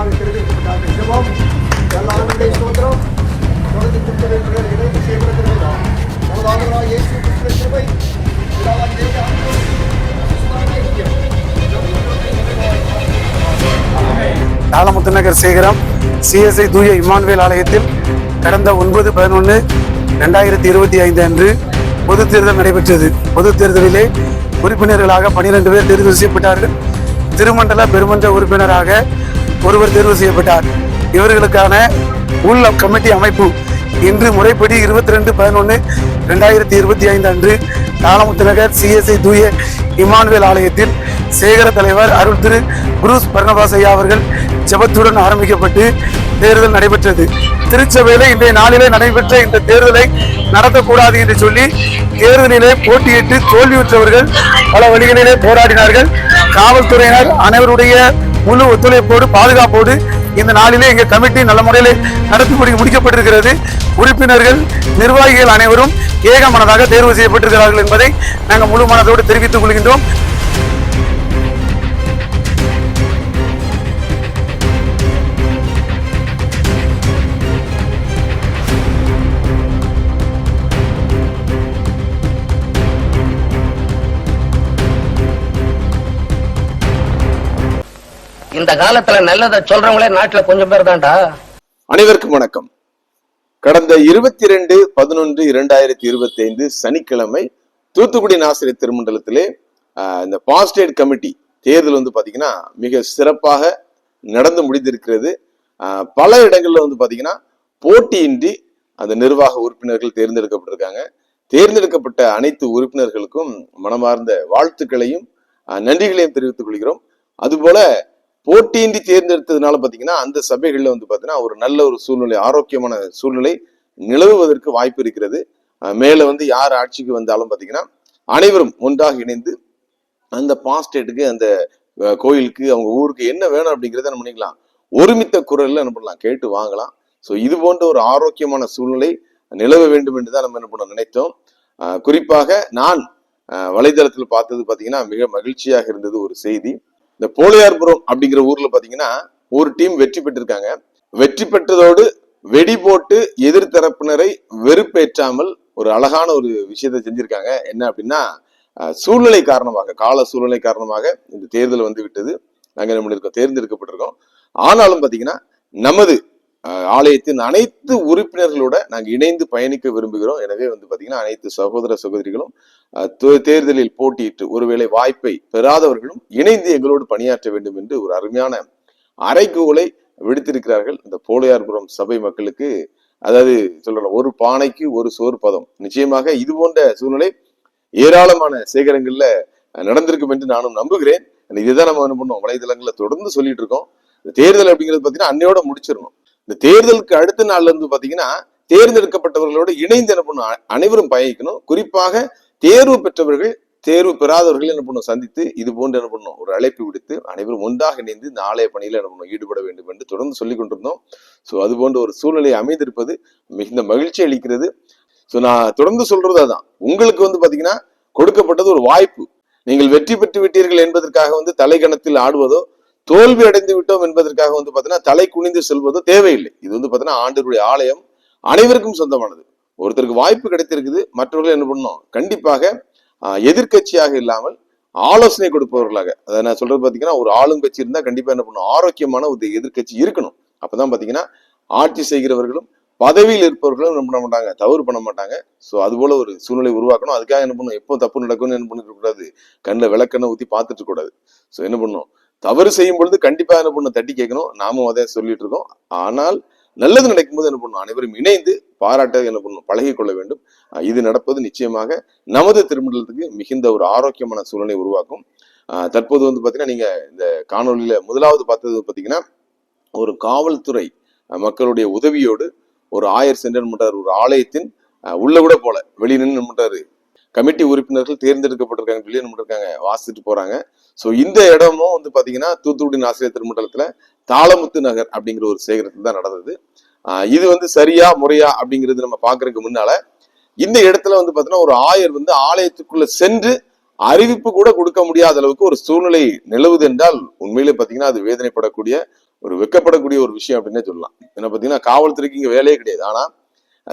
சார்பாக தெரிவிக்கப்பட்டார்கள். ஜபம் எல்லா சோதரம் தொடர்ந்து திருத்தவேற்ற இணைந்து செய்யப்படுகிறதா இயேசு கிறிஸ்துவ கிருபை எல்லாரும் தேவ சேகரம் சிஎஸ்ஐ தூய இமானுவேல் ஆலயத்தில் கடந்த ஒன்பது பதினொன்று ரெண்டாயிரத்தி இருபத்தி ஐந்து அன்று பொது தேர்தல் நடைபெற்றது. பொது தேர்தலிலே உறுப்பினர்களாக பனிரெண்டு பேர் தேர்வு செய்யப்பட்டார்கள். திருமண்டல பெருமன்ற உறுப்பினராக ஒருவர் தேர்வு செய்யப்பட்டார். இவர்களுக்கான உள் கமிட்டி அமைப்பு இன்று முறைப்படி இருபத்தி ரெண்டு பதினொன்று ரெண்டாயிரத்தி இருபத்தி ஐந்து அன்று தாளமுத்து நகர் சிஎஸ்ஐ தூய இமானுவேல் ஆலயத்தில் சேகர தலைவர் அருள் திரு குரூஸ் பர்ணபாஸ் ஐயா அவர்கள் ஜெபத்துடன் ஆரம்பிக்கப்பட்டு தேர்தல் நடைபெற்றது. திருச்சபையில இன்றைய நாளிலே நடைபெற்ற இந்த தேர்தலை நடத்தக்கூடாது என்று சொல்லி தேர்தலிலே போட்டியிட்டு தோல்வியுற்றவர்கள் பல வழிகளிலே போராடினார்கள். காவல்துறையினர் அனைவருடைய முழு ஒத்துழைப்போடு பாதுகாப்போடு இந்த நாளிலே எங்கள் கமிட்டி நல்ல முறையில் நடத்தி முடி முடிக்கப்பட்டிருக்கிறது. உறுப்பினர்கள் நிர்வாகிகள் அனைவரும் ஏகமனதாக தேர்வு செய்யப்பட்டிருக்கிறார்கள் என்பதை நாங்கள் முழு மனதோடு தெரிவித்துக் கொள்கின்றோம். காலத்துல நல்லதை சொல்றவங்களே நாட்டுல கொஞ்சம் பேர் தான்டா. அனைவருக்கும் வணக்கம். கடந்த இருபத்தி ரெண்டு பதினொன்று இரண்டாயிரத்தி இருபத்தி ஐந்து சனிக்கிழமை தூத்துக்குடி நாசிரியர் திருமண்டலத்திலே ஆஹ், இந்த பாஸ்டேட் கமிட்டி தேர்தல் வந்து பாத்தீங்கன்னா மிக சிறப்பாக நடந்து முடிந்திருக்கிறது. ஆஹ், பல இடங்கள்ல வந்து பாத்தீங்கன்னா போட்டியின்றி அந்த நிர்வாக உறுப்பினர்கள் தேர்ந்தெடுக்கப்பட்டிருக்காங்க. தேர்ந்தெடுக்கப்பட்ட அனைத்து உறுப்பினர்களுக்கும் மனமார்ந்த வாழ்த்துக்களையும் நன்றிகளையும் தெரிவித்துக் கொள்கிறோம். அதுபோல போட்டியின்றி தேர்ந்தெடுத்ததுனால பார்த்தீங்கன்னா அந்த சபைகளில் வந்து பார்த்தீங்கன்னா ஒரு நல்ல ஒரு சூழ்நிலை ஆரோக்கியமான சூழ்நிலை நிலவுவதற்கு வாய்ப்பு இருக்கிறது. மேலே வந்து யார் ஆட்சிக்கு வந்தாலும் பார்த்தீங்கன்னா அனைவரும் ஒன்றாக இணைந்து அந்த பாஸ்டேட்டுக்கு அந்த கோயிலுக்கு அவங்க ஊருக்கு என்ன வேணும் அப்படிங்கிறத நம்ம பண்ணிக்கலாம் ஒருமித்த குரல்ல என்ன பண்ணலாம்? கேட்டு வாங்கலாம். ஸோ இது போன்ற ஒரு ஆரோக்கியமான சூழ்நிலை நிலவ வேண்டும் என்று தான் நம்ம என்ன பண்ண நினைத்தோம். குறிப்பாக நான் வலைதளத்தில் பார்த்தது பார்த்தீங்கன்னா மிக மகிழ்ச்சியாக இருந்தது ஒரு செய்தி. இந்த போலியார்புரம் அப்படிங்கிற ஊர்ல பாத்தீங்கன்னா ஒரு டீம் வெற்றி பெற்றிருக்காங்க. வெற்றி பெற்றதோடு வெடி போட்டு எதிர்த்தரப்பினரை வெறுப்பேற்றாமல் ஒரு அழகான ஒரு விஷயத்தை செஞ்சிருக்காங்க. என்ன அப்படின்னா சூழ்நிலை காரணமாக கால சூழ்நிலை காரணமாக இந்த தேர்தல் வந்து விட்டது. நாங்கள் என்ன பண்ணிருக்கோம் தேர்ந்தெடுக்கப்பட்டிருக்கோம். ஆனாலும் பாத்தீங்கன்னா நமது ஆலயத்தின் அனைத்து உறுப்பினர்களோட நாங்கள் இணைந்து பயணிக்க விரும்புகிறோம். எனவே வந்து பார்த்தீங்கன்னா அனைத்து சகோதர சகோதரிகளும் தே- தேர்தலில் போட்டியிட்டு ஒருவேளை வாய்ப்பை பெறாதவர்களும் இணைந்து எங்களோடு பணியாற்ற வேண்டும் என்று ஒரு அருமையான அரைக்கோலை விடுத்திருக்கிறார்கள். இந்த போலையார்புரம் சபை மக்களுக்கு அதாவது சொல்றோம் ஒரு பானைக்கு ஒரு சோறு பதம். நிச்சயமாக இது போன்ற சூழ்நிலை ஏராளமான சேகரங்கள்ல நடந்திருக்கும் என்று நானும் நம்புகிறேன். இதுதான் நம்ம என்ன பண்ணோம் வலைதளங்களில் தொடர்ந்து சொல்லிட்டு இருக்கோம். தேர்தல் அப்படிங்கிறது பார்த்தீங்கன்னா அன்னையோட முடிச்சிடணும். இந்த தேர்தலுக்கு அடுத்த நாள்ல இருந்து பாத்தீங்கன்னா தேர்ந்தெடுக்கப்பட்டவர்களோடு இணைந்து என்ன பண்ணும்? அ- அனைவரும் பயணிக்கணும். குறிப்பாக தேர்வு பெற்றவர்கள் தேர்வு பெறாதவர்கள் என்ன பண்ணும்? சந்தித்து இது போன்று என்ன பண்ணும்? ஒரு அழைப்பு விடுத்து அனைவரும் ஒன்றாக இணைந்து இந்த ஆலய என்ன பண்ணும்? ஈடுபட வேண்டும் என்று தொடர்ந்து சொல்லிக் கொண்டிருந்தோம். ஸோ அது போன்ற ஒரு சூழ்நிலை அமைந்திருப்பது மிகுந்த மகிழ்ச்சி அளிக்கிறது. ஸோ நான் தொடர்ந்து சொல்றது அதான். உங்களுக்கு வந்து பாத்தீங்கன்னா கொடுக்கப்பட்டது ஒரு வாய்ப்பு. நீங்கள் வெற்றி பெற்று விட்டீர்கள் என்பதற்காக வந்து தலைகணத்தில் ஆடுவதோ தோல்வி அடைந்து விட்டோம் என்பதற்காக வந்து பாத்தீங்கன்னா தலை குனிந்து செல்வது தேவையில்லை. இது வந்து பாத்தீங்கன்னா ஆண்டவருடைய ஆலயம் அனைவருக்கும் சொந்தமானது. ஒருத்தருக்கு வாய்ப்பு கிடைத்திருக்குது மற்றவர்கள் என்ன பண்ணணும்? கண்டிப்பாக எதிர்கட்சியாக எதிர்க்கட்சியாக இல்லாமல் ஆலோசனை கொடுப்பவர்களாக. அதை நான் சொல்றது பாத்தீங்கன்னா ஒரு ஆளும் கட்சி இருந்தால் கண்டிப்பாக என்ன பண்ணும் ஆரோக்கியமான ஒரு எதிர்க்கட்சி இருக்கணும். அப்பதான் பாத்தீங்கன்னா ஆட்சி செய்கிறவர்களும் பதவியில் இருப்பவர்களும் என்ன பண்ண மாட்டாங்க? தவறு பண்ண மாட்டாங்க. ஸோ அது போல ஒரு சூழ்நிலை உருவாக்கணும். அதுக்காக என்ன பண்ணணும்? எப்போ தப்பு நடக்கும்னு என்ன பண்ணிட்டு கூடாது கண்ணில் விளக்கண்ணை ஊற்றி பார்த்துட்டு கூடாது ஸோ என்ன பண்ணும் தவறு செய்யும் பொழுது கண்டிப்பா என்ன பண்ணணும் தட்டி கேட்கணும். நாமும் அதே சொல்லிட்டு இருக்கோம். ஆனால் நல்லது நடக்கும்போது என்ன பண்ணணும் அனைவரும் இணைந்து பாராட்ட என்ன பண்ணணும் பழகிக் கொள்ள வேண்டும். இது நடப்பது நிச்சயமாக நமது திருமண்டலத்துக்கு மிகுந்த ஒரு ஆரோக்கியமான சூழ்நிலை உருவாக்கும். தற்போது வந்து பாத்தீங்கன்னா நீங்க இந்த காணொலியில முதலாவது பார்த்தது பாத்தீங்கன்னா ஒரு காவல்துறை மக்களுடைய உதவியோடு ஒரு ஆயர் சென்டர் பண்றாரு. ஒரு ஆலயத்தின் உள்ள கூட போல வெளியே நின்று பண்றாரு. கமிட்டி உறுப்பினர்கள் தேர்ந்தெடுக்கப்பட்டிருக்காங்க வெளியே இருக்காங்க வாசிட்டு போறாங்க. ஸோ இந்த இடமும் வந்து பாத்தீங்கன்னா தூத்துக்குடி ஆசிரியர் திருமண்டலத்துல தாளமுத்து நகர் அப்படிங்கிற ஒரு சேகரத்தில் தான் நடந்தது. இது வந்து சரியா முறையா அப்படிங்கிறது நம்ம பாக்குறதுக்கு முன்னால இந்த இடத்துல வந்து பாத்தீங்கன்னா ஒரு ஆயர் வந்து ஆலயத்துக்குள்ள சென்று அறிவிப்பு கூட கொடுக்க முடியாத அளவுக்கு ஒரு சூழ்நிலை நிலவுது என்றால் உண்மையிலே பாத்தீங்கன்னா அது வேதனைப்படக்கூடிய ஒரு வெக்கப்படக்கூடிய ஒரு விஷயம் அப்படின்னே சொல்லலாம். ஏன்னா பாத்தீங்கன்னா காவல்துறைக்கு இங்க வேலையே கிடையாது. ஆனா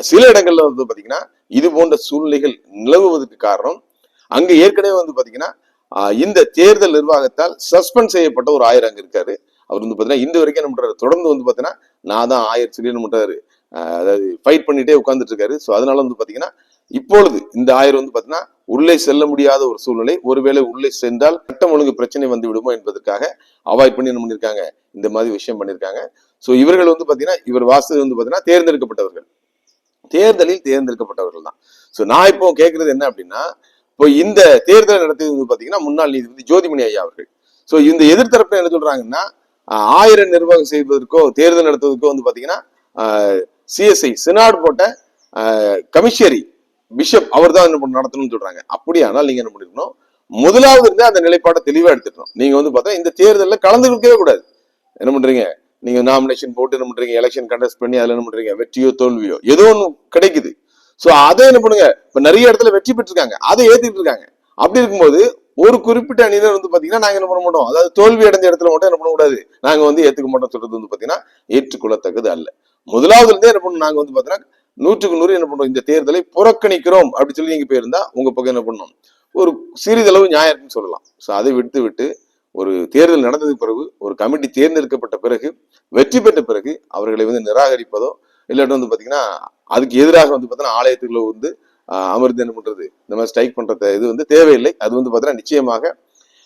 சில இடங்கள்ல வந்து பாத்தீங்கன்னா இது போன்ற சூழ்நிலைகள் நிலவுவதற்கு காரணம். அங்க ஏற்கனவே வந்து பாத்தீங்கன்னா இந்த தேர்தல் நிர்வாகத்தால் சஸ்பெண்ட் செய்யப்பட்ட ஒரு ஆயர் அங்க இருக்காரு. அவர் வந்து பாத்தீங்கன்னா இந்த வரைக்கும் என்ன பண்றாரு? தொடர்ந்து வந்து பாத்தீங்கன்னா நான் தான் ஆயர் சொல்லி பண்றாரு? அதாவது ஃபைட் பண்ணிட்டே உட்கார்ந்துட்டு இருக்காரு. ஸோ அதனால வந்து பாத்தீங்கன்னா இப்பொழுது இந்த ஆயிரம் வந்து பாத்தீங்கன்னா உள்ளே செல்ல முடியாத ஒரு சூழ்நிலை. ஒருவேளை உள்ளே சென்றால் சட்டம் ஒழுங்கு பிரச்சனை வந்து விடுமோ என்பதற்காக அவாய்ட் பண்ணி என்ன பண்ணிருக்காங்க இந்த மாதிரி விஷயம் பண்ணிருக்காங்க ஸோ இவர்கள் வந்து பாத்தீங்கன்னா இவர் வாசது வந்து பாத்தீங்கன்னா தேர்ந்தெடுக்கப்பட்டவர்கள். தேர்தலில் தேர்ந்தெடுக்கப்பட்டவர்கள் தான். ஸோ நான் இப்போ கேட்கறது என்ன அப்படின்னா இப்போ இந்த தேர்தல் நடத்தியது வந்து முன்னாள் நீதிபதி ஜோதிமணி ஐயா அவர்கள். ஸோ இந்த எதிர்த்தரப்பு என்ன சொல்றாங்கன்னா ஆயிரம் நிர்வாகம் செய்வதற்கோ தேர்தல் நடத்துவதற்கோ வந்து பாத்தீங்கன்னா சிஎஸ்ஐ சினாடு போட்ட கமிஷரி பிஷப் அவர் தான் என்ன பண்ண- நடத்தணும்னு சொல்றாங்க. அப்படியானால் நீங்க என்ன பண்ணிருக்கணும்? முதலாவது இருந்தே அந்த நிலைப்பாட்டை தெளிவாக எடுத்துக்கணும். நீங்க வந்து பார்த்தா இந்த தேர்தலில் கலந்துக்கவே கூடாது. என்ன பண்றீங்க? நீங்க நாமினேஷன் போட்டு என்ன பண்றீங்க? எலெக்ஷன் கண்டஸ்ட் பண்ணி அதுல என்ன பண்றீங்க? வெற்றியோ தோல்வியோ? ஏதோ ஒன்று கிடைக்குது. ஸோ அதை என்ன பண்ணுங்க? இப்போ நிறைய இடத்துல வெற்றி பெற்றிருக்காங்க. அதை ஏத்திட்டு இருக்காங்க. அப்படி இருக்கும்போது ஒரு குறிப்பிட்ட அணியினர் வந்து பாத்தீங்கன்னா நாங்க என்ன பண்ண மாட்டோம். அதாவது தோல்வி அடைஞ்ச இடத்துல மட்டும் என்ன பண்ண கூடாது. நாங்க வந்து ஏத்துக்க மாட்டோம் சொல்றது வந்து பாத்தீங்கன்னா ஏற்றுக்கொள்ளத்தக்கது அல்ல. முதலாவது இருந்தே என்ன பண்ணணும்? நாங்க வந்து பாத்தீங்கன்னா நூற்றுக்கு நூறு என்ன பண்றோம் இந்த தேர்தலை புறக்கணிக்கிறோம் அப்படின்னு சொல்லி நீங்க போயிருந்தா உங்க பக்கம் என்ன பண்ணணும்? ஒரு சிறிதளவு நியாயம் இருக்குன்னு சொல்லலாம். ஸோ அதை விட்டு விட்டு ஒரு தேர்தல் நடந்ததுக்கு பிறகு ஒரு கமிட்டி தேர்ந்தெடுக்கப்பட்ட பிறகு வெற்றி பெற்ற பிறகு அவர்களை வந்து நிராகரிப்பதோ இல்லாட்டி வந்து பாத்தீங்கன்னா அதுக்கு எதிராக வந்து பார்த்தீங்கன்னா ஆலயத்துக்குள்ள வந்து ஆஹ், அமர்ந்து என்ன பண்றது இந்த மாதிரி ஸ்ட்ரைக் பண்றது இது வந்து தேவையில்லை. அது வந்து பாத்தீங்கன்னா நிச்சயமாக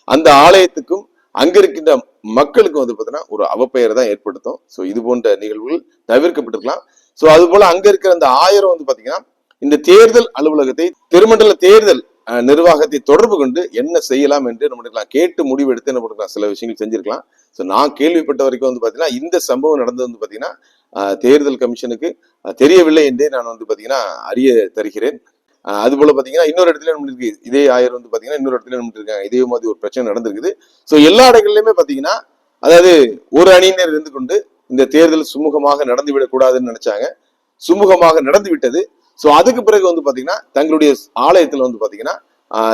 அந்த ஆலயத்துக்கும் அங்க இருக்கின்ற மக்களுக்கு வந்து பாத்தீங்கன்னா ஒரு அவப்பெயரை தான் ஏற்படுத்தும். ஸோ இது போன்ற நிகழ்வுகள் தவிர்க்கப்பட்டிருக்கலாம். ஸோ அது போல அங்க இருக்கிற அந்த ஆயிரம் வந்து பாத்தீங்கன்னா இந்த தேர்தல் அலுவலகத்தை திருமண்டல தேர்தல் நிர்வாகத்தை தொடர்பு கொண்டு என்ன செய்யலாம் என்று நம்ம பண்ணிக்கலாம் கேட்டு முடிவெடுத்து என்ன பண்ணிருக்கலாம் சில விஷயங்கள் செஞ்சிருக்கலாம். ஸோ நான் கேள்விப்பட்ட வரைக்கும் வந்து பார்த்தீங்கன்னா இந்த சம்பவம் நடந்தது வந்து பார்த்தீங்கன்னா தேர்தல் கமிஷனுக்கு தெரியவில்லை என்றே நான் வந்து பார்த்தீங்கன்னா அறிய தருகிறேன். அது போல பார்த்தீங்கன்னா இன்னொரு இடத்துல நம்ம இருக்கு. இதே ஆயிரம் வந்து பார்த்தீங்கன்னா இன்னொரு இடத்துல நம்ம இருக்காங்க இதே மாதிரி ஒரு பிரச்சனை நடந்திருக்குது. ஸோ எல்லா இடங்கள்லையுமே பார்த்தீங்கன்னா அதாவது ஒரு அணியினர் இருந்து கொண்டு இந்த தேர்தல் சுமூகமாக நடந்து விடக்கூடாதுன்னு நினைச்சாங்க. சுமூகமாக நடந்து விட்டது ஸோ அதுக்கு பிறகு வந்து பாத்தீங்கன்னா தங்களுடைய ஆலயத்துல வந்து பாத்தீங்கன்னா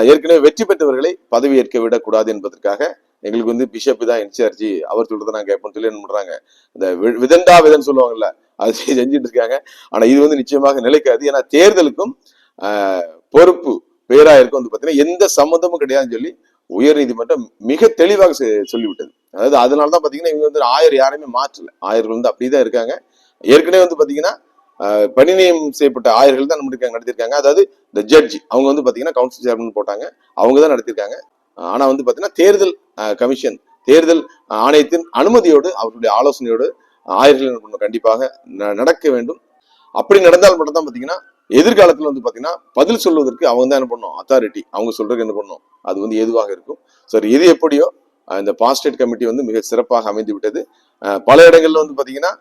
ஏற்கனவே வெற்றி பெற்றவர்களை பதவியேற்க விடக்கூடாது என்பதற்காக எங்களுக்கு வந்து பிஷப் தான் இன்சார்ஜி. அவர் சொல்றதை நான் கேட்போம் சொல்லி என்ன பண்றாங்க இந்த வி- விதண்டா விதன் சொல்லுவாங்கல்ல அது செஞ்சுட்டு இருக்காங்க ஆனா இது வந்து நிச்சயமாக நிலைக்காது. ஏன்னா தேர்தலுக்கும் பொறுப்பு பேராயிருக்கும் வந்து பாத்தீங்கன்னா எந்த சம்மந்தமும் கிடையாதுன்னு சொல்லி உயர் நீதிமன்றம் மிக தெளிவாக செ- சொல்லிவிட்டது. அதாவது அதனால தான் பாத்தீங்கன்னா இவங்க வந்து ஆயர் யாரையுமே மாற்றல. ஆயர்கள் வந்து அப்படிதான் இருக்காங்க. ஏற்கனவே வந்து பாத்தீங்கன்னா பணி நியமனம் செய்யப்பட்ட ஆயர்கள் தான் நம்மளுக்கு நடத்திருக்காங்க. அதாவது இந்த ஜட்ஜி அவங்க வந்து பாத்தீங்கன்னா கவுன்சில் சேர்மன் போட்டாங்க. அவங்க தான் நடத்திருக்காங்க. ஆனா வந்து பாத்தீங்கன்னா தேர்தல் கமிஷன் தேர்தல் ஆணையத்தின் அனுமதியோடு அவர்களுடைய ஆலோசனையோடு ஆயர்கள் என்ன பண்ணணும்? கண்டிப்பாக ந- நடக்க வேண்டும். அப்படி நடந்தால் மட்டும்தான் பார்த்தீங்கன்னா பாத்தீங்கன்னா வந்து பாத்தீங்கன்னா பதில் சொல்வதற்கு அவங்க தான் என்ன பண்ணணும்? அத்தாரிட்டி அவங்க சொல்றதுக்கு என்ன பண்ணணும்? அது வந்து எதுவாக இருக்கும்? சரி எது எப்படியோ இந்த பாஸ்டேட் கமிட்டி வந்து மிக சிறப்பாக அமைந்து விட்டது பல இடங்கள்ல வந்து பாத்தீங்கன்னா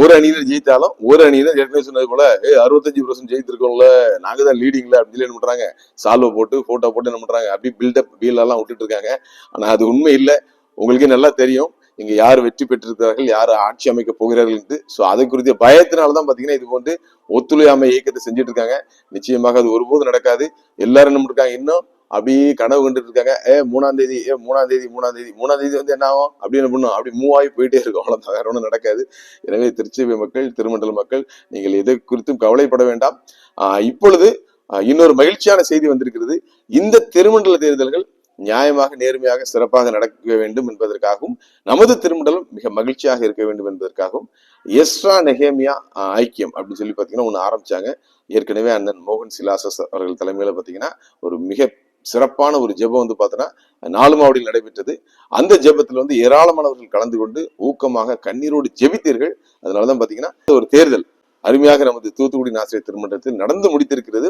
ஒரு அணியினர் ஜெயித்தாலும் ஒரு அணியினர் ஏற்கனவே சொன்னது போல ஏ அறுபத்தஞ்சு பர்சன்ட் ஜெயித்திருக்கோம்ல நாங்க தான் லீடிங்ல அப்படின்னு என்ன பண்றாங்க? சால்வை போட்டு போட்டோ போட்டு என்ன பண்றாங்க? அப்படி பில்டப் வீல் எல்லாம் விட்டுட்டு இருக்காங்க. ஆனா அது உண்மை இல்லை. உங்களுக்கே நல்லா தெரியும். இங்க யார் வெற்றி பெற்றிருக்கிறார்கள் யார் ஆட்சி அமைக்க போகிறார்கள் என்று. ஸோ அதை குறித்த பயத்தினால தான் பாத்தீங்கன்னா இது போன்று ஒத்துழையாமை இயக்கத்தை செஞ்சுட்டு இருக்காங்க. நிச்சயமாக அது ஒருபோதும் நடக்காது. எல்லாரும் என்ன இருக்காங்க? இன்னும் அப்படியே கனவு கண்டுட்டு இருக்காங்க ஏ மூணாம் தேதி ஏ மூணாம் தேதி மூணாம் தேதி மூணாம் தேதி வந்து என்ன ஆகும்? அப்படின்னு பண்ணும் அப்படி மூவ் ஆகி போயிட்டே இருக்கும். அவ்வளவுதான். வேற ஒன்றும் நடக்காது. எனவே திருச்சி மக்கள் திருமண்டல மக்கள் நீங்கள் எதை குறித்தும் கவலைப்பட வேண்டாம். இப்பொழுது இன்னொரு மகிழ்ச்சியான செய்தி வந்திருக்கிறது. இந்த திருமண்டல தேர்தல்கள் நியாயமாக நேர்மையாக சிறப்பாக நடக்க வேண்டும் என்பதற்காகவும் நமது திருமண்டலம் மிக மகிழ்ச்சியாக இருக்க வேண்டும் என்பதற்காகவும் எஸ்ரா நெஹேமியா ஐக்கியம் அப்படின்னு சொல்லி பார்த்தீங்கன்னா ஒன்று ஆரம்பிச்சாங்க. ஏற்கனவே அண்ணன் மோகன் சிலாசஸ் அவர்கள் தலைமையில் பார்த்தீங்கன்னா ஒரு மிக சிறப்பான ஒரு ஜெபம் வந்து பார்த்தோன்னா நாலு மாவடியில் நடைபெற்றது. அந்த ஜெபத்தில் வந்து ஏராளமானவர்கள் கலந்து கொண்டு ஊக்கமாக கண்ணீரோடு ஜெபித்தீர்கள். அதனால தான் பார்த்தீங்கன்னா ஒரு தேர்தல் அருமையாக நமது தூத்துக்குடி நாசிரியர் திருமன்றத்தில் நடந்து முடித்திருக்கிறது.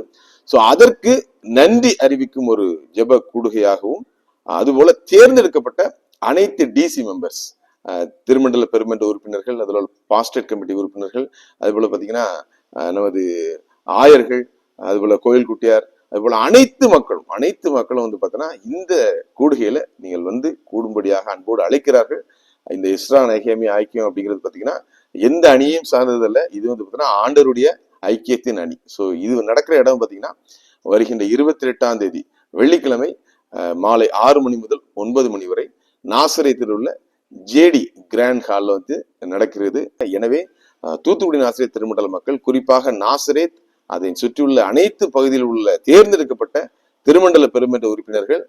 ஸோ அதற்கு நன்றி அறிவிக்கும் ஒரு ஜெப கூடுகையாகவும் அதுபோல தேர்ந்தெடுக்கப்பட்ட அனைத்து டிசி மெம்பர்ஸ் திருமண்டல பெருமன்ற உறுப்பினர்கள் அதில் பாஸ்டேட் கமிட்டி உறுப்பினர்கள் அதுபோல் பார்த்தீங்கன்னா நமது ஆயர்கள் அதுபோல் கோயில் குட்டியார் அதுபோல் அனைத்து மக்களும் அனைத்து மக்களும் வந்து பார்த்தோன்னா இந்த கூடுகையில நீங்கள் வந்து கூடும்படியாக அன்போடு அழைக்கிறார்கள். இந்த இஸ்ரா நகேமி ஐக்கியம் அப்படிங்கிறது பார்த்தீங்கன்னா எந்த அணியையும் சார்ந்ததல்ல. இது வந்து பார்த்தீங்கன்னா ஆண்டருடைய ஐக்கியத்தின் அணி. ஸோ இது நடக்கிற இடம் பார்த்தீங்கன்னா வருகின்ற இருபத்தி எட்டாம் தேதி வெள்ளிக்கிழமை மாலை ஆறு மணி முதல் ஒன்பது மணி வரை நாசரேத்தில் உள்ள ஜேடி கிராண்ட் ஹாலில் வந்து நடக்கிறது. எனவே தூத்துக்குடி நாசரேத் திருமண்டல மக்கள் குறிப்பாக நாசரேத் அதை சுற்றியுள்ள அனைத்து பகுதியில் உள்ள தேர்ந்தெடுக்கப்பட்ட திருமண்டல பெருமன்ற உறுப்பினர்கள்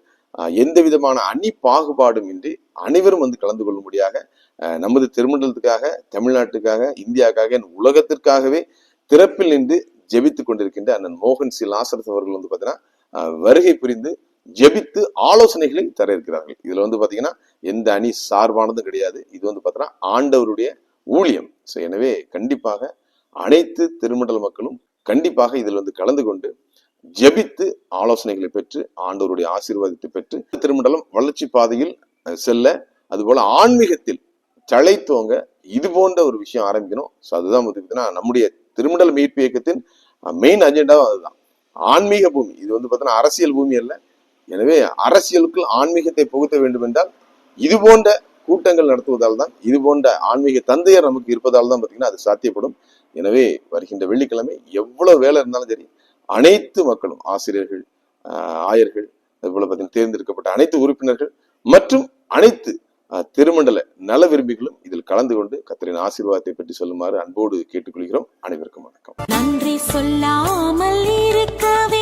எந்த விதமான அணி பாகுபாடும் இன்றி அனைவரும் வந்து கலந்து கொள்ளும்படியாக நமது திருமண்டலத்துக்காக தமிழ்நாட்டுக்காக இந்தியாவுக்காக என் உலகத்திற்காகவே திறப்பில் நின்று ஜெபித்துக் கொண்டிருக்கின்ற அண்ணன் மோகன் சி. லாசரத் அவர்கள் வந்து பார்த்தீங்கன்னா வருகை புரிந்து ஜெபித்து ஆலோசனைகளை தர இருக்கிறார்கள். இதுல வந்து பாத்தீங்கன்னா எந்த அணி சார்பானதும் கிடையாது. இது வந்து பார்த்தீங்கன்னா ஆண்டவருடைய ஊழியம். ஸோ எனவே கண்டிப்பாக அனைத்து திருமண்டல மக்களும் கண்டிப்பாக இதில் வந்து கலந்து கொண்டு ஜெபித்து ஆலோசனைகளை பெற்று ஆண்டோருடைய ஆசீர்வாதத்தை பெற்று திருமண்டலம் வளர்ச்சி பாதையில் செல்ல அதுபோல ஆன்மீகத்தில் தழைத்தோங்க இது போன்ற ஒரு விஷயம் ஆரம்பிக்கணும். ஸோ அதுதான் வந்து பார்த்தீங்கன்னா நம்முடைய திருமண்டல மீட்பு இயக்கத்தின் மெயின் அஜெண்டாவும் அதுதான். ஆன்மீக பூமி இது வந்து பார்த்தீங்கன்னா அரசியல் பூமி அல்ல. எனவே அரசியலுக்குள் ஆன்மீகத்தை புகுத்த வேண்டும் என்றால் இது போன்ற கூட்டங்கள் நடத்துவதால் தான் இது போன்ற ஆன்மீக தந்தையர் நமக்கு இருப்பதால் தான் பார்த்தீங்கன்னா அது சாத்தியப்படும். எனவே வருகின்ற வெள்ளிக்கிழமை எவ்வளவு வேலை இருந்தாலும் சரி அனைத்து மக்களும் ஆசிரியர்கள் ஆயர்கள் அதுபோல பார்த்தீங்கன்னா தேர்ந்தெடுக்கப்பட்ட அனைத்து உறுப்பினர்கள் மற்றும் அனைத்து திருமண்டல நல விரும்பிகளும் இதில் கலந்து கொண்டு கத்தரின் ஆசீர்வாதத்தை பற்றி சொல்லுமாறு அன்போடு கேட்டுக்கொள்கிறோம். அனைவருக்கும் வணக்கம். நன்றி சொல்லாமல் இருக்கவே